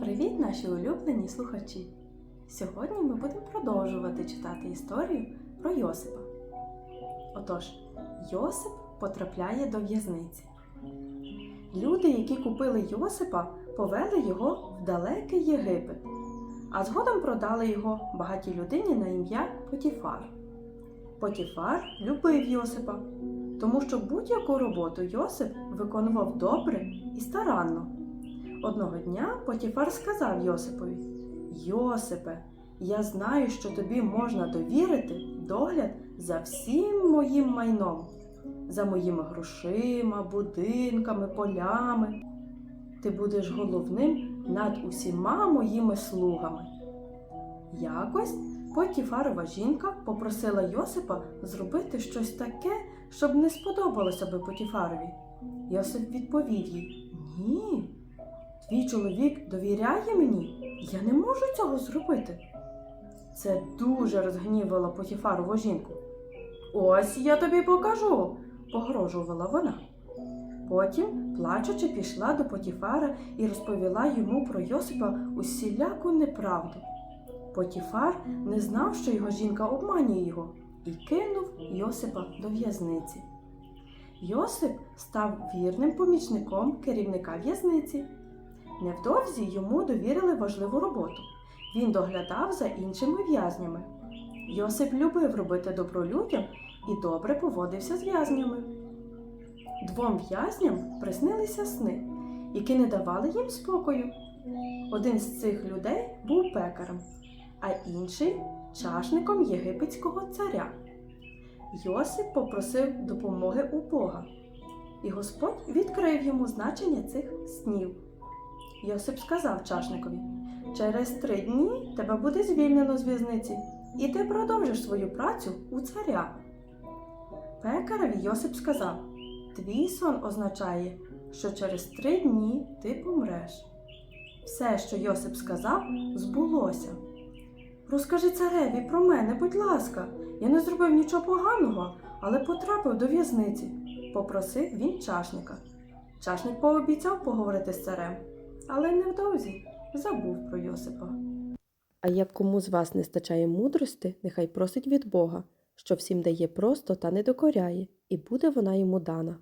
Привіт, наші улюблені слухачі! Сьогодні ми будемо продовжувати читати історію про Йосипа. Отож, Йосип потрапляє до в'язниці. Люди, які купили Йосипа, повели його в далекий Єгипет, а згодом продали його багатій людині на ім'я Потіфар. Потіфар любив Йосипа, тому що будь-яку роботу Йосип виконував добре і старанно. Одного дня Потіфар сказав Йосипові: Йосипе, я знаю, що тобі можна довірити догляд за всім моїм майном, за моїми грошима, будинками, полями. Ти будеш головним над усіма моїми слугами. Якось Потіфарова жінка попросила Йосипа зробити щось таке, щоб не сподобалося би Потіфарові. Йосип відповів їй: Ні. Твій чоловік довіряє мені, я не можу цього зробити. Це дуже розгнівало Потіфарову жінку. Ось я тобі покажу, погрожувала вона. Потім, плачучи, пішла до Потіфара і розповіла йому про Йосипа усіляку неправду. Потіфар не знав, що його жінка обманює його, і кинув Йосипа до в'язниці. Йосип став вірним помічником керівника в'язниці. Невдовзі йому довірили важливу роботу. Він доглядав за іншими в'язнями. Йосип любив робити добро людям і добре поводився з в'язнями. Двом в'язням приснилися сни, які не давали їм спокою. Один з цих людей був пекарем, а інший чашником єгипетського царя. Йосип попросив допомоги у Бога, і Господь відкрив йому значення цих снів. Йосип сказав чашникові: через три дні тебе буде звільнено з в'язниці, і ти продовжиш свою працю у царя. Пекареві Йосип сказав: Твій сон означає, що через три дні ти помреш. Все, що Йосип сказав, збулося. Розкажи цареві про мене, будь ласка, я не зробив нічого поганого, але потрапив до в'язниці, попросив він чашника. Чашник пообіцяв поговорити з царем але невдовзі забув про Йосипа. А як кому з вас не стачає мудрости, нехай просить від Бога, що всім дає просто та не докоряє, і буде вона йому дана.